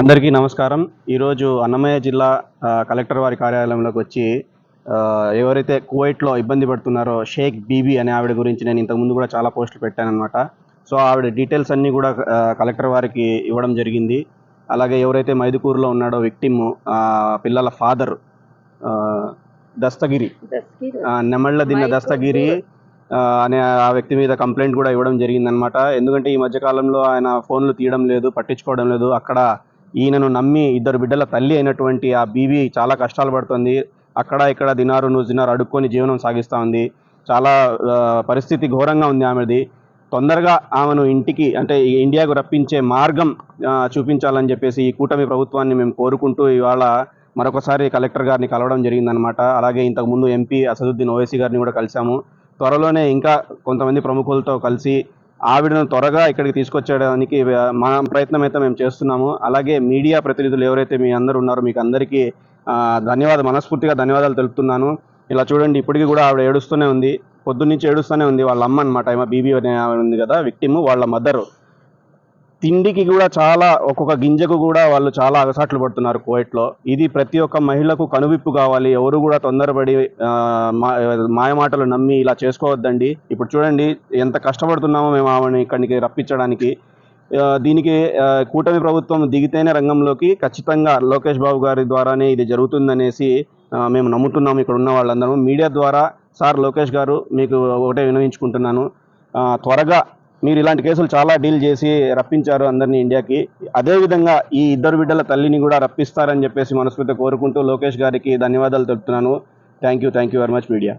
అందరికీ నమస్కారం. ఈరోజు అన్నమయ్య జిల్లా కలెక్టర్ వారి కార్యాలయంలోకి వచ్చి ఎవరైతే కువైట్లో ఇబ్బంది పడుతున్నారో షేక్ బీబీ అనే ఆవిడ గురించి నేను ఇంతకుముందు కూడా చాలా పోస్టులు పెట్టానన్నమాట. సో ఆవిడ డీటెయిల్స్ అన్నీ కూడా కలెక్టర్ వారికి ఇవ్వడం జరిగింది. అలాగే ఎవరైతే మైదుకూరులో ఉన్నాడో విక్టిమ్ పిల్లల ఫాదర్ దస్తగిరి నెమళ్ళ దిన్న దస్తగిరి అనే ఆ వ్యక్తి మీద కంప్లైంట్ కూడా ఇవ్వడం జరిగిందనమాట ఎందుకంటే ఈ మధ్య కాలంలో ఆయన ఫోన్లు తీయడం లేదు పట్టించుకోవడం లేదు. అక్కడ ఈయనను నమ్మి ఇద్దరు బిడ్డల తల్లి అయినటువంటి ఆ బీబీ చాలా కష్టాలు పడుతుంది. అక్కడ ఇక్కడ దినారు నువ్వు దినారు అడుక్కొని జీవనం సాగిస్తూ ఉంది. చాలా పరిస్థితి ఘోరంగా ఉంది ఆమెది. తొందరగా ఆమెను ఇంటికి అంటే ఈ ఇండియాకు రప్పించే మార్గం చూపించాలని చెప్పేసి ఈ కూటమి ప్రభుత్వాన్ని మేము కోరుకుంటూ ఇవాళ మరొకసారి కలెక్టర్ గారిని కలవడం జరిగిందనమాట అలాగే ఇంతకుముందు ఎంపీ అసదుద్దీన్ ఓవైసీ గారిని కూడా కలిశాము. త్వరలోనే ఇంకా కొంతమంది ప్రముఖులతో కలిసి ఆవిడను త్వరగా ఇక్కడికి తీసుకొచ్చేయడానికి మన ప్రయత్నం అయితే మేము చేస్తున్నాము. అలాగే మీడియా ప్రతినిధులు ఎవరైతే మీ అందరు ఉన్నారో మీకు అందరికీ ధన్యవాదాలు మనస్ఫూర్తిగా ధన్యవాదాలు తెలుపుతున్నాను. ఇలా చూడండి ఇప్పటికీ కూడా ఆవిడ ఏడుస్తూనే ఉంది. పొద్దున్నుంచి ఏడుస్తూనే ఉంది వాళ్ళ అమ్మ అనమాట ఏమో బీబీ అనే ఉంది కదా విక్టిమ్ వాళ్ళ మదర్. తిండికి కూడా చాలా ఒక్కొక్క గింజకు కూడా వాళ్ళు చాలా అగసాట్లు పడుతున్నారు కోయట్లో. ఇది ప్రతి ఒక్క మహిళకు కనువిప్పు కావాలి. ఎవరు కూడా తొందరపడి మా- మాయమాటలు నమ్మి ఇలా చేసుకోవద్దండి. ఇప్పుడు చూడండి ఎంత కష్టపడుతున్నామో మేము ఆమెను ఇక్కడికి రప్పించడానికి. దీనికి కూటమి ప్రభుత్వం దిగితేనే రంగంలోకి ఖచ్చితంగా లోకేష్ బాబు గారి ద్వారానే ఇది జరుగుతుందనేసి మేము నమ్ముతున్నాము ఇక్కడ ఉన్న వాళ్ళందరం. మీడియా ద్వారా సార్ లోకేష్ గారు మీకు ఒకటే వినవించుకుంటున్నాను త్వరగా మీరు ఇలాంటి కేసులు చాలా డీల్ చేసి రప్పించారు అందరినీ ఇండియాకి. అదేవిధంగా ఈ ఇద్దరు బిడ్డల తల్లిని కూడా రప్పిస్తారని చెప్పేసి మనస్ఫూర్తి కోరుకుంటూ లోకేష్ గారికి ధన్యవాదాలు తెలుపుతున్నాను. Thank you thank you very much media.